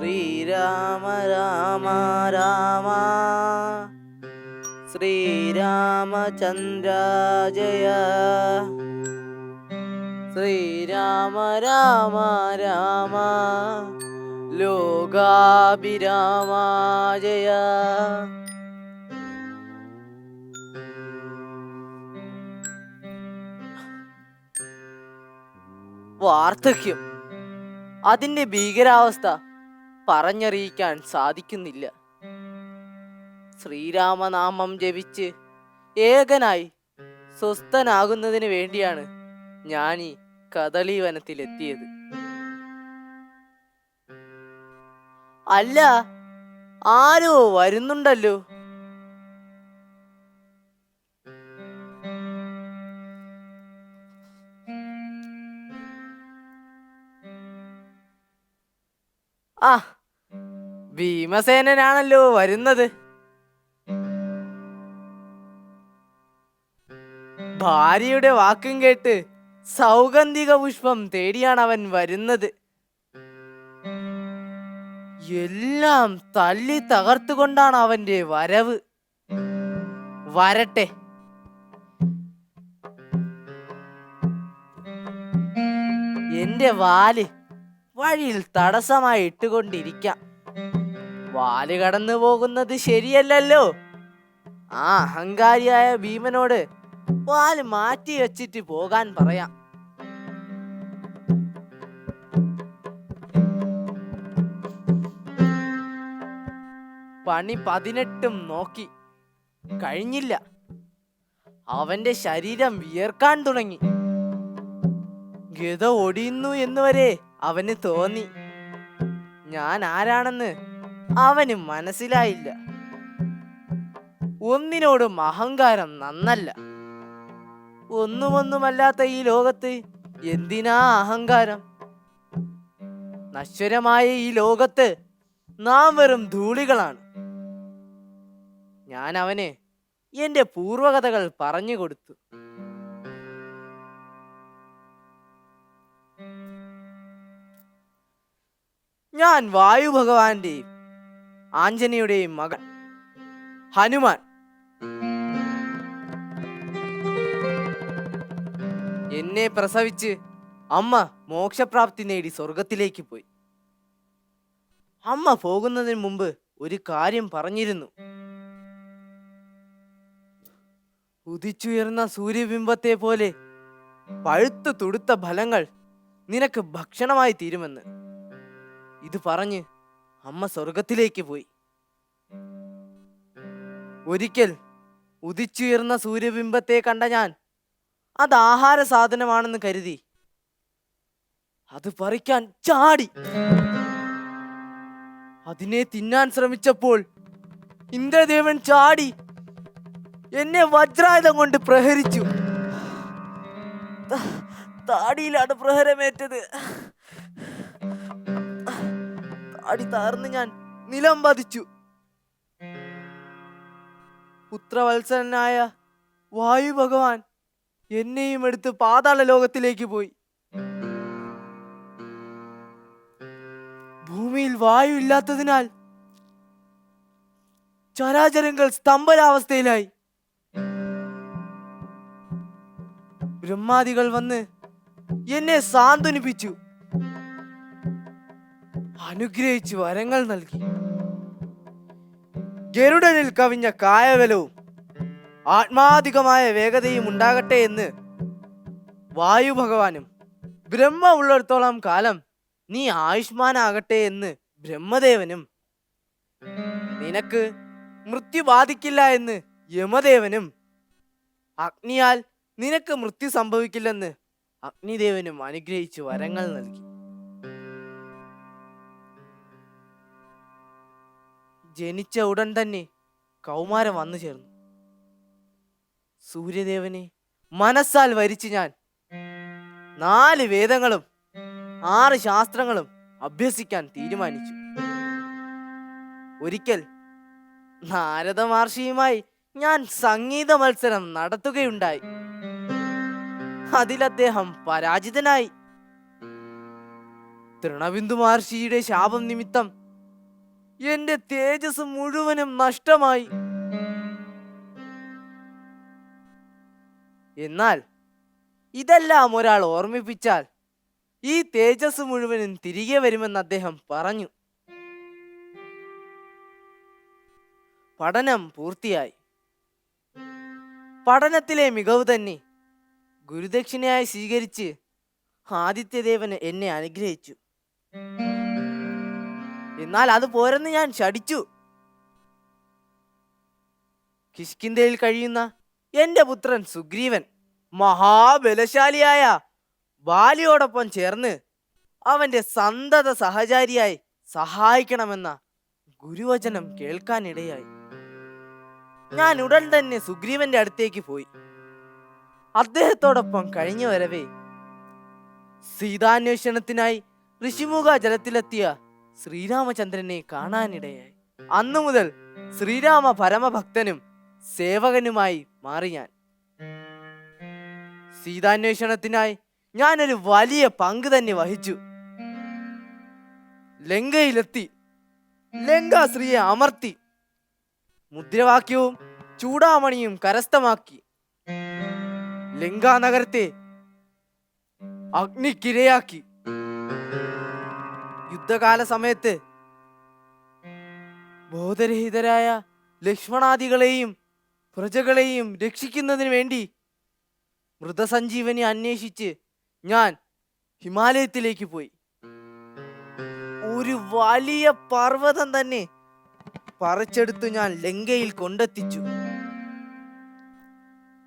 ശ്രീരാമ രാമ രാമ ശ്രീരാമചന്ദ്ര ജയ. ശ്രീരാമ രാമ രാമ ലോകാഭിരാമ ജയ. വാർദ്ധക്യം. അതിന്റെ ഭീകരാവസ്ഥ. പറഞ്ഞറിയിക്കാൻ സാധിക്കുന്നില്ല. ശ്രീരാമനാമം ജപിച്ച് ഏകനായി സ്വസ്ഥനാകുന്നതിന് വേണ്ടിയാണ് ഞാൻ ഈ കദളി വനത്തിലെത്തിയത് അല്ല ആരോ വരുന്നുണ്ടല്ലോ. ആ ഭീമസേനനാണല്ലോ വരുന്നത്. ഭാര്യയുടെ വാക്കും കേട്ട് സൗഗന്ധിക പുഷ്പം തേടിയാണ് അവൻ വരുന്നത്. എല്ലാം തല്ലി തകർത്തുകൊണ്ടാണ് അവന്റെ വരവ്. വരട്ടെ. എന്റെ വാൽ വഴിയിൽ തടസ്സമായി ഇട്ടുകൊണ്ടിരിക്കാം. വാൽ കടന്നു പോകുന്നത് ശരിയല്ലല്ലോ. ആ അഹങ്കാരിയായ ഭീമനോട് വാൽ മാറ്റി വെച്ചിട്ട് പോകാൻ പറയാം. പണി പതിനെട്ടും നോക്കി. കഴിഞ്ഞില്ല. അവന്റെ ശരീരം വിയർക്കാൻ തുടങ്ങി. ഗത ഒടിയുന്നു എന്നുവരെ അവന് തോന്നി. ഞാൻ ആരാണെന്ന് അവന് മനസ്സിലായില്ല. ഒന്നിനോടും അഹങ്കാരം നന്നല്ല. ഒന്നുമൊന്നുമല്ലാത്ത ഈ ലോകത്ത് എന്തിനാ അഹങ്കാരം? നശ്വരമായ ഈ ലോകത്ത് നാം വെറും ധൂളികളാണ്. ഞാൻ അവന് എന്റെ പൂർവകഥകൾ പറഞ്ഞു കൊടുത്തു. ഞാൻ വായു ഭഗവാന്റെയും ആഞ്ജനയുടെയും മകൻ. ഹനുമാൻ. എന്നെ പ്രസവിച്ച് അമ്മ മോക്ഷപ്രാപ്തി നേടി സ്വർഗത്തിലേക്ക് പോയി. അമ്മ പോകുന്നതിന് മുമ്പ് ഒരു കാര്യം പറഞ്ഞിരുന്നു. ഉദിച്ചുയർന്ന സൂര്യബിംബത്തെ പോലെ പഴുത്തു തുടുത്ത ഫലങ്ങൾ നിനക്ക് ഭക്ഷണമായി തീരുമെന്ന്. ഇത് പറഞ്ഞ് അമ്മ സ്വർഗത്തിലേക്ക് പോയി. ഒരിക്കൽ ഉദിച്ചുയർന്ന സൂര്യബിംബത്തെ കണ്ട ഞാൻ അത് ആഹാര സാധനമാണെന്ന് കരുതി. അത് പറിക്കാൻ ചാടി. അതിനെ തിന്നാൻ ശ്രമിച്ചപ്പോൾ ഇന്ദ്രദേവൻ ചാടി. എന്നെ വജ്രായുധം കൊണ്ട് പ്രഹരിച്ചു. താടിയിലാണ് പ്രഹരമേറ്റത്. താടി താർന്ന് ഞാൻ നിലം പതിച്ചു. പുത്രവത്സരനായ വായു ഭഗവാൻ എന്നെയും എടുത്ത് പാതാള ലോകത്തിലേക്ക് പോയി. ഭൂമിയിൽ വായു ഇല്ലാത്തതിനാൽ ചരാചരങ്ങൾ സ്തംഭനാവസ്ഥയിലായി. ബ്രഹ്മാദികൾ വന്ന് എന്നെ സാന്ത്വനിപ്പിച്ചു. അനുഗ്രഹിച്ചു വരങ്ങൾ നൽകി. ഗരുഡനിൽ കവിഞ്ഞ കായവലവും ആത്മാധികമായ വേഗതയും ഉണ്ടാകട്ടെ എന്ന് വായു ഭഗവാനും ബ്രഹ്മ ഉള്ളിടത്തോളം കാലം നീ ആയുഷ്മാനാകട്ടെ എന്ന് ബ്രഹ്മദേവനും നിനക്ക് മൃത്യു ബാധിക്കില്ല എന്ന് യമദേവനും അഗ്നിയാൽ നിനക്ക് മൃത്യു സംഭവിക്കില്ലെന്ന് അഗ്നിദേവനും അനുഗ്രഹിച്ച് വരങ്ങൾ നൽകി. ജനിച്ച ഉടൻ തന്നെ കൗമാരം വന്നു ചേർന്നു. സൂര്യദേവനെ മനസ്സാൽ വരിച്ച് ഞാൻ നാല് വേദങ്ങളും ആറ് ശാസ്ത്രങ്ങളും അഭ്യസിക്കാൻ തീരുമാനിച്ചു. ഒരിക്കൽ നാരദ മഹർഷിയുമായി ഞാൻ സംഗീത മത്സരം നടത്തുകയുണ്ടായി. അതിൽ അദ്ദേഹം പരാജിതനായി. തൃണബിന്ദു മഹർഷിയുടെ ശാപം നിമിത്തം എന്റെ തേജസ് മുഴുവനും നഷ്ടമായി. എന്നാൽ ഇതെല്ലാം ഒരാൾ ഓർമ്മിപ്പിച്ചാൽ ഈ തേജസ് മുഴുവനും തിരികെ വരുമെന്ന് അദ്ദേഹം പറഞ്ഞു. പഠനം പൂർത്തിയായി. പഠനത്തിലെ മികവ് തന്നെ ഗുരുദക്ഷിണയായി സ്വീകരിച്ച് ആദിത്യദേവന് എന്നെ അനുഗ്രഹിച്ചു. എന്നാൽ അത് പോരെന്ന് ഞാൻ ശടിച്ചു കിഷ്കിന്തയിൽ കഴിയുന്ന എന്റെ പുത്രൻ സുഗ്രീവൻ മഹാബലശാലിയായ ബാലിയോടൊപ്പം ചേർന്ന് അവന്റെ സന്തത സഹചാരിയായി സഹായിക്കണമെന്ന ഗുരുവചനം കേൾക്കാനിടയായി. ഞാൻ ഉടൻ തന്നെ സുഗ്രീവന്റെ അടുത്തേക്ക് പോയി. അദ്ദേഹത്തോടൊപ്പം കഴിഞ്ഞു വരവേ സീതാന്വേഷണത്തിനായി ഋഷിമുഖ ജലത്തിലെത്തിയ ശ്രീരാമചന്ദ്രനെ കാണാനിടയായി. അന്നു മുതൽ ശ്രീരാമ പരമഭക്തനും സേവകനുമായി മാറി ഞാൻ. സീതാന്വേഷണത്തിനായി ഞാനൊരു വലിയ പങ്ക് തന്നെ വഹിച്ചു. ലങ്കയിലെത്തി ലങ്കാശ്രീയെ അമർത്തി മുദ്രാവാക്യവും ചൂടാമണിയും കരസ്ഥമാക്കി. ലങ്കാനഗരത്തെ അഗ്നിക്കിരയാക്കി. യുദ്ധകാല സമയത്ത് ബോധരഹിതരായ ലക്ഷ്മണാദികളെയും പ്രജകളെയും രക്ഷിക്കുന്നതിന് വേണ്ടി മൃതസഞ്ജീവനി അന്വേഷിച്ച് ഞാൻ ഹിമാലയത്തിലേക്ക് പോയി. ഒരു വലിയ പർവതം തന്നെ പറിച്ചെടുത്ത് ഞാൻ ലങ്കയിൽ കൊണ്ടെത്തിച്ചു.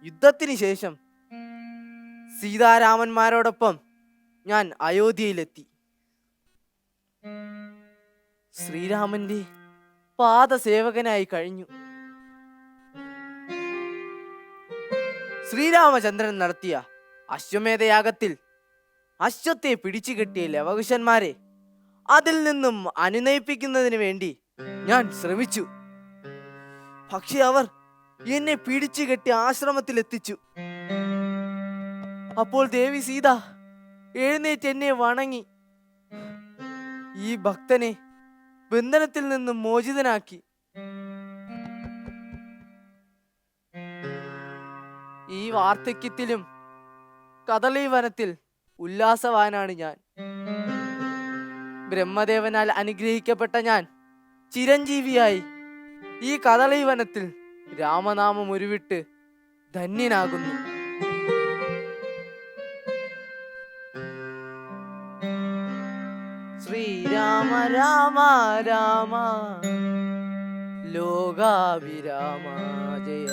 യുദ്ധത്തിന് ശേഷം സീതാരാമന്മാരോടൊപ്പം ഞാൻ അയോധ്യയിലെത്തി. ശ്രീരാമന്റെ പാദസേവകനായി കഴിഞ്ഞു. ശ്രീരാമചന്ദ്രൻ നടത്തിയ അശ്വമേധയാഗത്തിൽ അശ്വത്തെ പിടിച്ചു കിട്ടിയ ലവകുശന്മാരെ അതിൽ നിന്നും അനുനയിപ്പിക്കുന്നതിന് വേണ്ടി ഞാൻ ശ്രമിച്ചു. പക്ഷെ അവർ എന്നെ പിടിച്ചു കെട്ടി ആശ്രമത്തിൽ എത്തിച്ചു അപ്പോൾ ദേവി സീത എഴുന്നേറ്റ് എന്നെ വണങ്ങി. ഈ ഭക്തനെ ബന്ധനത്തിൽ നിന്ന് മോചിതനാക്കി. ഈ വാർദ്ധക്യത്തിലും കദളി വനത്തിൽ ഉല്ലാസവാനാണ് ഞാൻ. ബ്രഹ്മദേവനാൽ അനുഗ്രഹിക്കപ്പെട്ട ഞാൻ ചിരഞ്ജീവിയായി ഈ കദളി വനത്തിൽ രാമനാമം ഉരുവിട്ട് ധന്യനാകുന്നു. ശ്രീരാമ രാമ രാമ. ലോകാഭിരാമ ജയ.